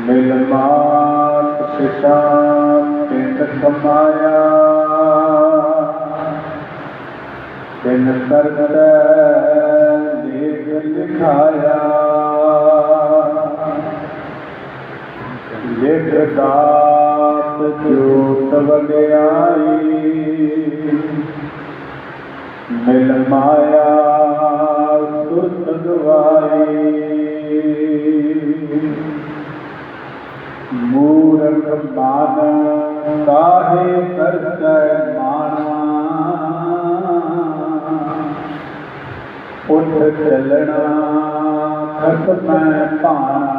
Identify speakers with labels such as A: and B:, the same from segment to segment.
A: ਮਿਲ ਮਾਤ ਪਿਤਾ ਪਿੰਡ ਕਮਾਇਆ ਤਿੰਨ ਕਰਤ ਲੇਖ ਲਿਖਾਇਆ ਲਿਖ ਦਾਤ ਜੋਤ ਵਗਿਆਈ ਮਿਲ ਮਾਇਆ ਸੁਤ ਗਵਾਈ। ਮੂਰਖ ਮਾਨ ਕਾਹੇ ਕਰਤੈ ਮਾਨਾ چلنا کھپ میں پانا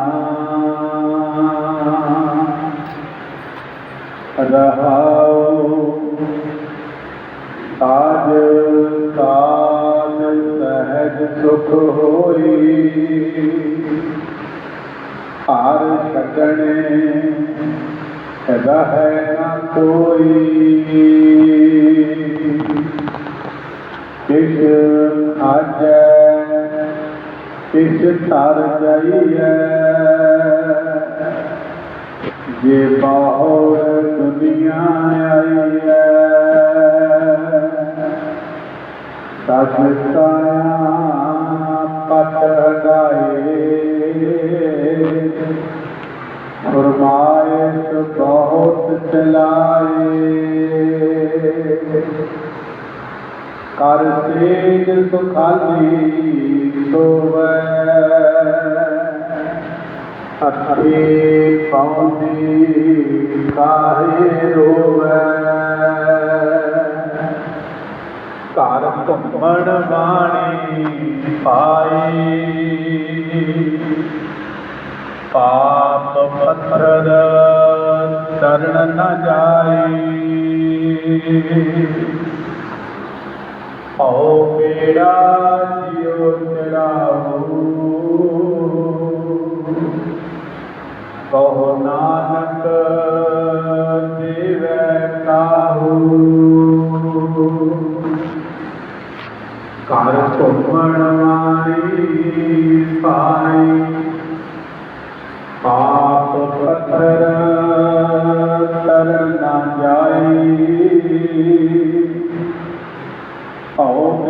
A: رہاؤ تاج تاج سہج سکھ ہوئی، آر شکنے رہ نہ کوئی۔ تر جائیے ہے۔ یہ باہر دنیا آئیے ہے۔ پتر گائے پت لگائے فرمائش بہت چلائے۔ ਕਰ ਤੇਜ ਸੁਖਾਲੀ ਸੋਵੈ ਅੱਖੇ ਪਾਉਨੀ ਕਾਹੇ ਰੋਵੈ। ਘਰ ਘੁੰਮਣ ਵਾਣੀ ਪਾਈ। ਪਾਪ ਪੱਥਰ ਚਰਨ ਨ ਜਾਈ। ਹਉ ਮੇਰਾ ਜਿਉ ਚੜਾਉ ਕਹੋ ਨਾਨਕ ਦੇਵੈ ਕਾਹੂ? ਘਰ ਘੁੰਮਣ ਵਾਲੀ ਪਾਈ ਪਾਪ ਪੱਥਰ ਤਰਨ ਨਾ ਜਾਈ।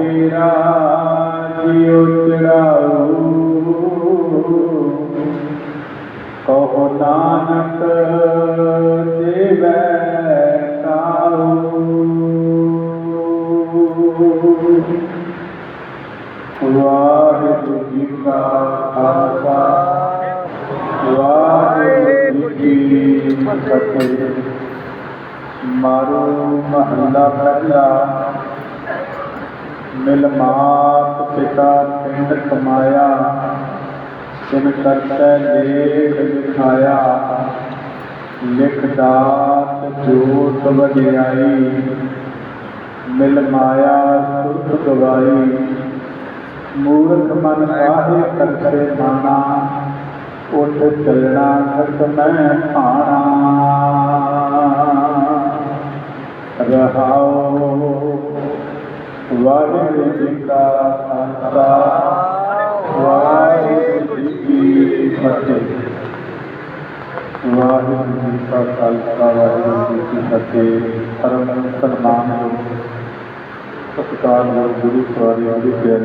A: ਮੇਰਾ ਜਿਉ ਚੜਾਉ ਕਹੋ ਨਾਨਕ ਦੇਵੈ ਕਾਉ ਵਾਹਿਗੁਰੂ ਜੀ ਕਾ ਖਾਲਸਾ ਵਾਹਿਗੁਰੂ ਜੀ ਕੀ ਫਤਿਹ ਮਾਰੋ ਮਹੱਲਾ ਪਹਿਲਾ ਮਿਲ ਮਾਤ ਪਿਤਾ ਪਿੰਡ ਕਮਾਇਆ, ਤਿਨ ਕਰਤੈ ਲੇਖ ਲਿਖਾਇਆ, ਲਿਖ ਦਾਤ ਜੋਤ ਵਡਿਆਈ, ਮਿਲ ਮਾਇਆ ਸੁਰਤ ਗਵਾਈ, ਮੂਰਖ ਮਨ ਕਾਹੇ ਕਰਤੇ ਮਾਨਾ ਉੱਠ ਚੱਲਣਾ ਖਤ ਮੈਂ ਭਾਣਾ। ਰਹਾਓ ਵਾਹਿਗੁਰੂ ਜੀ ਕਾ ਖਾਲਸਾ ਵਾਹਿਗੁਰੂ ਜੀ ਕੀ ਫਤਿਹ ਵਾਹਿਗੁਰੂ ਜੀ ਕਾ ਖਾਲਸਾ ਵਾਹਿਗੁਰੂ ਜੀ ਕੀ ਫਤਿਹ ਪਰਮ ਸਨਮਾਨਯੋਗ ਸਤਿਕਾਰਯੋਗ ਗੁਰੂ ਸਵਾਰੀ ਜੀ ਪਿਆਰੇ